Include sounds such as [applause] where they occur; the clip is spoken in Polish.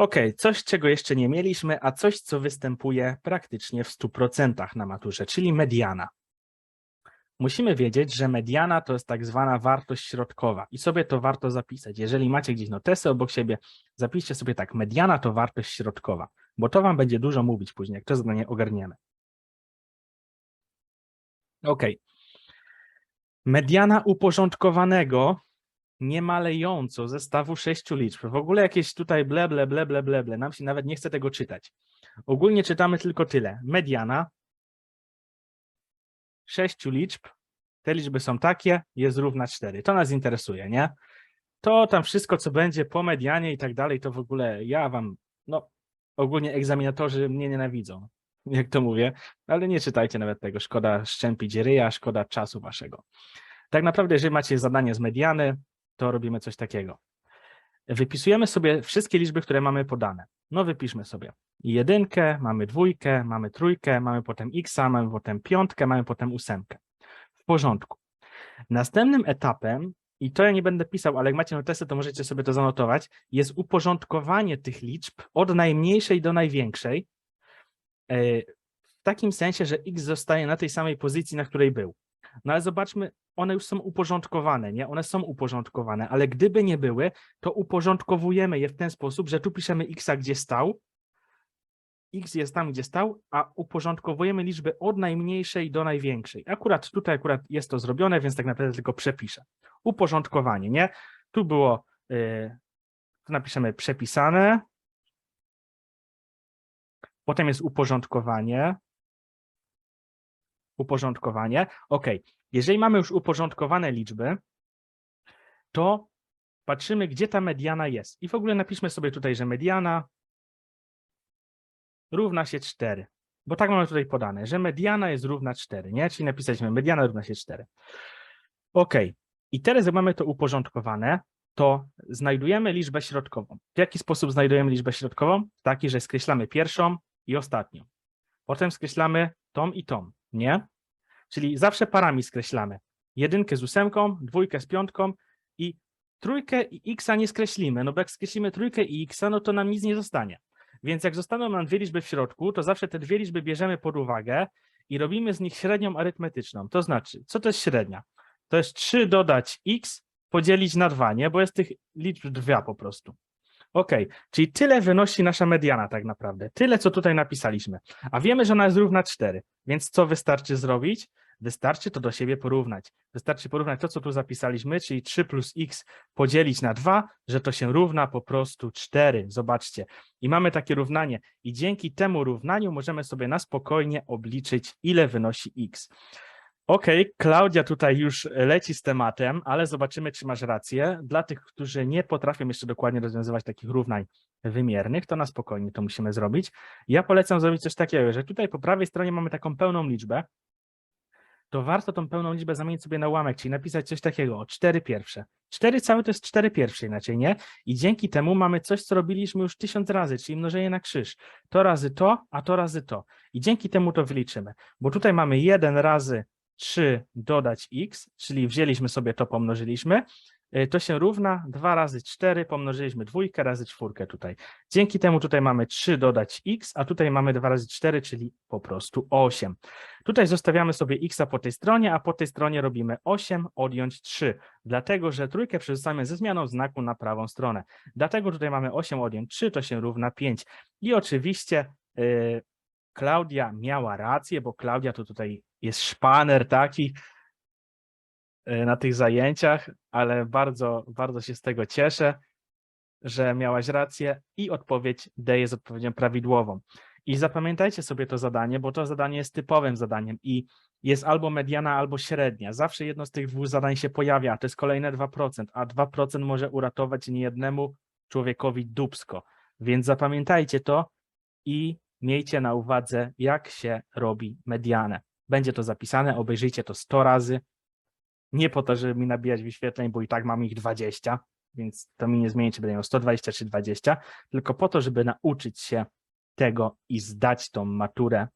Ok, coś, czego jeszcze nie mieliśmy, a coś, co występuje praktycznie w 100% na maturze, czyli mediana. Musimy wiedzieć, że mediana to jest tak zwana wartość środkowa i sobie to warto zapisać. Jeżeli macie gdzieś notesy obok siebie, zapiszcie sobie tak, mediana to wartość środkowa, bo to wam będzie dużo mówić później, jak to zadanie ogarniemy. Ok. Mediana uporządkowanego nie malejąco zestawu sześciu liczb. W ogóle jakieś tutaj ble, ble, ble, ble, ble, ble. Nam się nawet nie chce tego czytać. Ogólnie czytamy tylko tyle. Mediana sześciu liczb, te liczby są takie, jest równa 4. To nas interesuje, nie? To tam wszystko, co będzie po medianie i tak dalej, to w ogóle ja wam, no ogólnie egzaminatorzy mnie nienawidzą, [laughs] jak to mówię, ale nie czytajcie nawet tego, szkoda szczępić ryja, szkoda czasu waszego. Tak naprawdę, jeżeli macie zadanie z mediany, to robimy coś takiego. Wypisujemy sobie wszystkie liczby, które mamy podane. No wypiszmy sobie jedynkę, mamy dwójkę, mamy trójkę, mamy potem x, mamy potem piątkę, mamy potem ósemkę. W porządku. Następnym etapem, i to ja nie będę pisał, ale jak macie notesy, to możecie sobie to zanotować, jest uporządkowanie tych liczb od najmniejszej do największej, e, w takim sensie, że x zostaje na tej samej pozycji, na której był. No ale zobaczmy, one już są uporządkowane, nie? One są uporządkowane, ale gdyby nie były, to uporządkowujemy je w ten sposób, że tu piszemy x, gdzie stał, x jest tam, gdzie stał, a uporządkowujemy liczby od najmniejszej do największej. Akurat tutaj akurat jest to zrobione, więc tak naprawdę tylko przepiszę. Uporządkowanie, nie? Tu było, yy, tu napiszemy przepisane, potem jest uporządkowanie, uporządkowanie. Ok, jeżeli mamy już uporządkowane liczby, to patrzymy, gdzie ta mediana jest. I w ogóle napiszmy sobie tutaj, że mediana równa się 4. Bo tak mamy tutaj podane, że mediana jest równa 4, nie? Czyli napisaliśmy mediana równa się 4. Ok, i teraz jak mamy to uporządkowane, to znajdujemy liczbę środkową. W jaki sposób znajdujemy liczbę środkową? Taki, że skreślamy pierwszą i ostatnią. Potem skreślamy tą i tą, nie? Czyli zawsze parami skreślamy. Jedynkę z ósemką, dwójkę z piątką i trójkę i xa nie skreślimy, no bo jak skreślimy trójkę i xa, no to nam nic nie zostanie. Więc jak zostaną nam dwie liczby w środku, to zawsze te dwie liczby bierzemy pod uwagę i robimy z nich średnią arytmetyczną. To znaczy, co to jest średnia? To jest 3 dodać x podzielić na 2, nie? Bo jest tych liczb dwa po prostu. Ok, czyli tyle wynosi nasza mediana tak naprawdę. Tyle, co tutaj napisaliśmy. A wiemy, że ona jest równa 4, więc co wystarczy zrobić? Wystarczy to do siebie porównać. Wystarczy porównać to, co tu zapisaliśmy, czyli 3 plus x podzielić na 2, że to się równa po prostu 4. Zobaczcie. I mamy takie równanie. I dzięki temu równaniu możemy sobie na spokojnie obliczyć, ile wynosi x. Ok, Klaudia tutaj już leci z tematem, ale zobaczymy, czy masz rację. Dla tych, którzy nie potrafią jeszcze dokładnie rozwiązywać takich równań wymiernych, to na spokojnie to musimy zrobić. Ja polecam zrobić coś takiego, że tutaj po prawej stronie mamy taką pełną liczbę, to warto tą pełną liczbę zamienić sobie na ułamek, czyli napisać coś takiego, o 4 pierwsze. 4 całe to jest 4 pierwsze inaczej, nie? I dzięki temu mamy coś, co robiliśmy już tysiąc razy, czyli mnożenie na krzyż. To razy to, a to razy to. I dzięki temu to wyliczymy, bo tutaj mamy 1 razy 3 dodać x, czyli wzięliśmy sobie to, pomnożyliśmy, y, to się równa 2 razy 4, pomnożyliśmy dwójkę razy czwórkę tutaj. Dzięki temu tutaj mamy 3 dodać x, a tutaj mamy 2 razy 4, czyli po prostu 8. Tutaj zostawiamy sobie x po tej stronie, a po tej stronie robimy 8 odjąć 3, dlatego że trójkę przerzucamy ze zmianą znaku na prawą stronę. Dlatego tutaj mamy 8 odjąć 3, to się równa 5. I oczywiście yy, Klaudia miała rację, bo Klaudia to tutaj jest szpaner taki e, na tych zajęciach, ale bardzo, bardzo się z tego cieszę, że miałaś rację i odpowiedź D jest odpowiedzią prawidłową. I zapamiętajcie sobie to zadanie, bo to zadanie jest typowym zadaniem i jest albo mediana, albo średnia. Zawsze jedno z tych dwóch zadań się pojawia, a to jest kolejne 2%, a 2% może uratować niejednemu człowiekowi dubsko. Więc zapamiętajcie to i miejcie na uwadze, jak się robi medianę. Będzie to zapisane, obejrzyjcie to 100 razy. Nie po to, żeby mi nabijać wyświetleń, bo i tak mam ich 20, więc to mi nie zmieni, czy będę miał 120 czy 20, tylko po to, żeby nauczyć się tego i zdać tą maturę